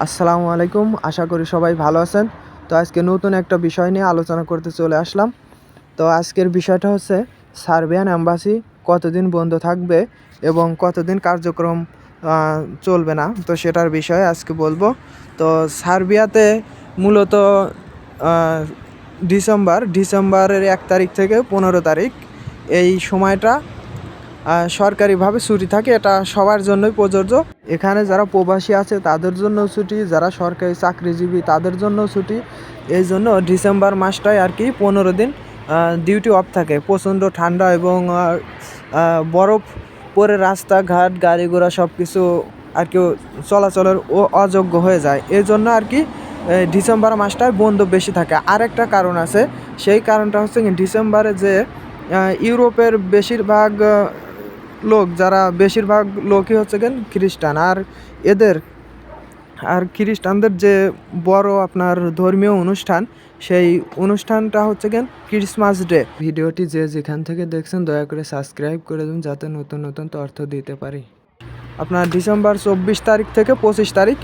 আসসালামু আলাইকুম, আশা করি সবাই ভালো আছেন। তো আজকে নতুন একটা বিষয় নিয়ে আলোচনা করতে চলে আসলাম। তো আজকের বিষয়টা হচ্ছে সার্বিয়ান অ্যাম্বাসি কতদিন বন্ধ থাকবে এবং কতদিন কার্যক্রম চলবে না? তো সেটার বিষয়ে আজকে বলব। তো সার্বিয়াতে মূলত ডিসেম্বর, ডিসেম্বরের এক তারিখ থেকে পনেরো তারিখ এই সময়টা সরকারিভাবে ছুটি থাকে, এটা সবার জন্যই প্রযোজ্য। এখানে যারা প্রবাসী আছে, তাদের জন্য ছুটি। যারা সরকারি চাকরিজীবী, তাদের জন্য ছুটি। এই জন্য ডিসেম্বর মাসটায় আর কি পনেরো দিন ডিউটি অফ থাকে। প্রচণ্ড ঠান্ডা এবং বরফ পরে রাস্তাঘাট গাড়ি ঘোড়া সব কিছু আর কি চলাচলের ও অযোগ্য হয়ে যায়। এই জন্য আর কি ডিসেম্বর মাসটায় বন্ধ বেশি থাকে। আরেকটা কারণ আছে, সেই কারণটা হচ্ছে ডিসেম্বরে যে ইউরোপের বেশিরভাগ লোক, যারা বেশিরভাগ লোকই হচ্ছে গেন খ্রিস্টান। আর এদের, আর খ্রিস্টানদের যে বড় আপনার ধর্মীয় অনুষ্ঠান, সেই অনুষ্ঠানটা হচ্ছে গেন ক্রিসমাস ডে ভিডিওটি যে যেখান থেকে দেখছেন, দয়া করে সাবস্ক্রাইব করে দিন যাতে নতুন নতুন তথ্য দিতে পারি। আপনার ডিসেম্বর চব্বিশ তারিখ থেকে পঁচিশ তারিখ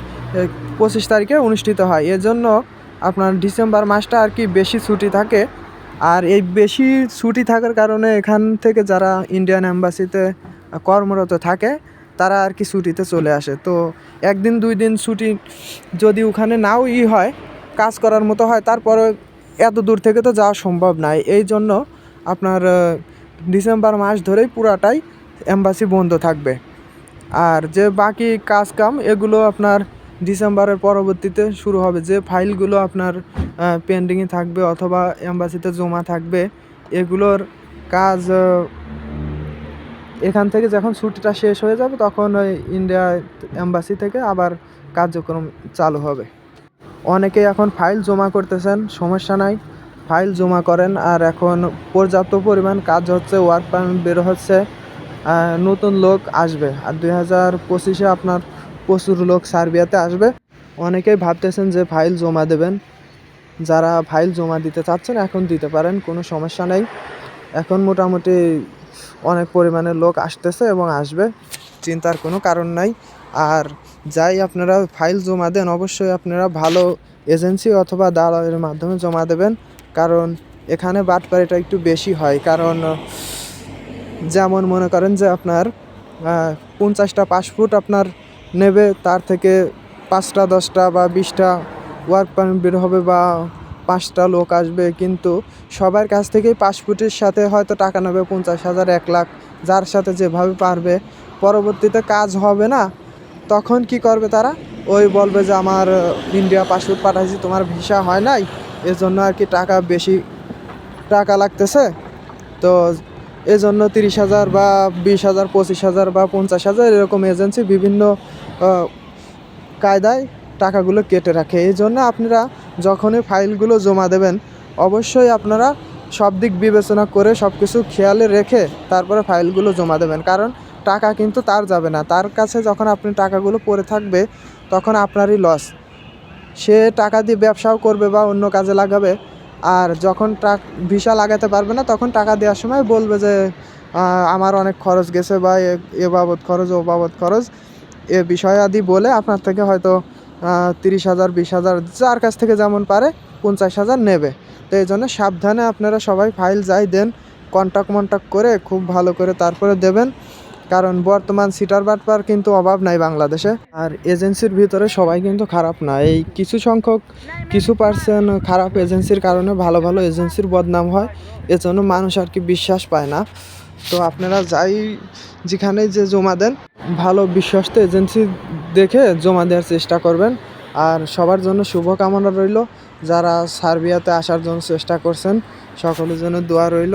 পঁচিশ তারিখে অনুষ্ঠিত হয়। এজন্য আপনার ডিসেম্বর মাসটা আর কি বেশি ছুটি থাকে আর এই বেশি ছুটি থাকার কারণে এখান থেকে যারা ইন্ডিয়ান অ্যাম্বাসিতে কর্মরত থাকে, তারা আর কি ছুটিতে চলে আসে। তো একদিন, দুই দিন ছুটি যদি ওখানে নাও ই হয়, কাজ করার মতো হয়, তারপরে এত দূর থেকে তো যাওয়া সম্ভব নয় এই জন্য আপনার ডিসেম্বর মাস ধরেই পুরাটাই অ্যাম্বাসি বন্ধ থাকবে। আর যে বাকি কাজ কাম এগুলো আপনার ডিসেম্বরের পরবর্তীতে শুরু হবে। যে ফাইলগুলো আপনার পেন্ডিংয়ে থাকবে অথবা এম্বাসিতে জমা থাকবে, এগুলোর কাজ এখান থেকে যখন ছুটিটা শেষ হয়ে যাবে তখন ওই ইন্ডিয়া এম্বাসি থেকে আবার কার্যক্রম চালু হবে। অনেকেই এখন ফাইল জমা করতেছেন, সমস্যা নাই। ফাইল জমা করেন আর এখন পর্যাপ্ত পরিমাণ কাজ হচ্ছে ওয়ার্ক পারমিট বের হচ্ছে নতুন লোক আসবে। আর দুই হাজার পঁচিশে আপনার প্রচুর লোক সার্বিয়াতে আসবে। অনেকেই ভাবতেছেন যে ফাইল জমা দেবেন। যারা ফাইল জমা দিতে চাচ্ছেন এখন দিতে পারেন, কোনো সমস্যা নেই। এখন মোটামুটি অনেক পরিমাণে লোক আসতেছে এবং আসবে, চিন্তার কোনো কারণ নাই। আর যাই আপনারা ফাইল জমা দেন, অবশ্যই আপনারা ভালো এজেন্সি অথবা দালালের মাধ্যমে জমা দেবেন। কারণ এখানে বাটপাড়িটা একটু বেশি হয়। কারণ, যেমন মনে করেন যে আপনার পঞ্চাশটা পাসপোর্ট আপনার নেবে, তার থেকে পাঁচটা, দশটা বা বিশটা ওয়ার্ক পারমিট বের হবে বা পাঁচটা লোক আসবে। কিন্তু সবার কাছ থেকেই পাসপোর্টের সাথে হয়তো টাকা নেবে পঞ্চাশ হাজার, এক লাখ, যার সাথে যেভাবে পারবে। পরবর্তীতে কাজ হবে না, তখন কি করবে তারা? ওই বলবে যে, আমার ইন্ডিয়া পাসপোর্ট পাঠাইছি, তোমার ভিসা হয় নাই, এজন্য আর কি টাকা বেশি টাকা লাগতেছে। তো এজন্য তিরিশ হাজার বা বিশ হাজার, পঁচিশ হাজার বা পঞ্চাশ হাজার এরকম এজেন্সি বিভিন্ন কায়দায় টাকাগুলো কেটে রাখে। এই জন্য আপনারা যখনই ফাইলগুলো জমা দেবেন, অবশ্যই আপনারা সব দিক বিবেচনা করে সব কিছু খেয়ালে রেখে তারপরে ফাইলগুলো জমা দেবেন। কারণ টাকা কিন্তু তার যাবে না। তার কাছে যখন আপনি টাকাগুলো পড়ে থাকবে, তখন আপনারই লস সে টাকা দিয়ে ব্যবসাও করবে বা অন্য কাজে লাগাবে আর যখন টাক ভিসা লাগাতে পারবে না, তখন টাকা দেওয়ার সময় বলবে যে আমার অনেক খরচ গেছে বা এ বাবদ খরচ, ও বাবদ খরচ। এ বিষয় আদি বলে আপনার থেকে হয়তো তিরিশ হাজার, বিশ হাজার, যার কাছ থেকে যেমন পারে, পঞ্চাশ হাজার নেবে। তো এই জন্য সাবধানে আপনারা সবাই ফাইল যাই দেন কন্ট্যাক্ট মন্ট্যাক্ট করে খুব ভালো করে তারপরে দেবেন। কারণ বর্তমান সিটার বাটপার কিন্তু অভাব নাই বাংলাদেশে। আর এজেন্সির ভিতরে সবাই কিন্তু খারাপ না। এই কিছু সংখ্যক, কিছু পার্সেন্ট খারাপ এজেন্সির কারণে ভালো ভালো এজেন্সির বদনাম হয়, এজন্য মানুষ আর কি বিশ্বাস পায় না। তো আপনারা যাই যেখানে যে জমা দেন, ভালো বিশ্বস্ত এজেন্সি দেখে জমা দেওয়ার চেষ্টা করবেন। আর সবার জন্য শুভকামনা রইল। যারা সার্বিয়াতে আসার জন্য চেষ্টা করছেন, সকলের জন্য দোয়া রইল।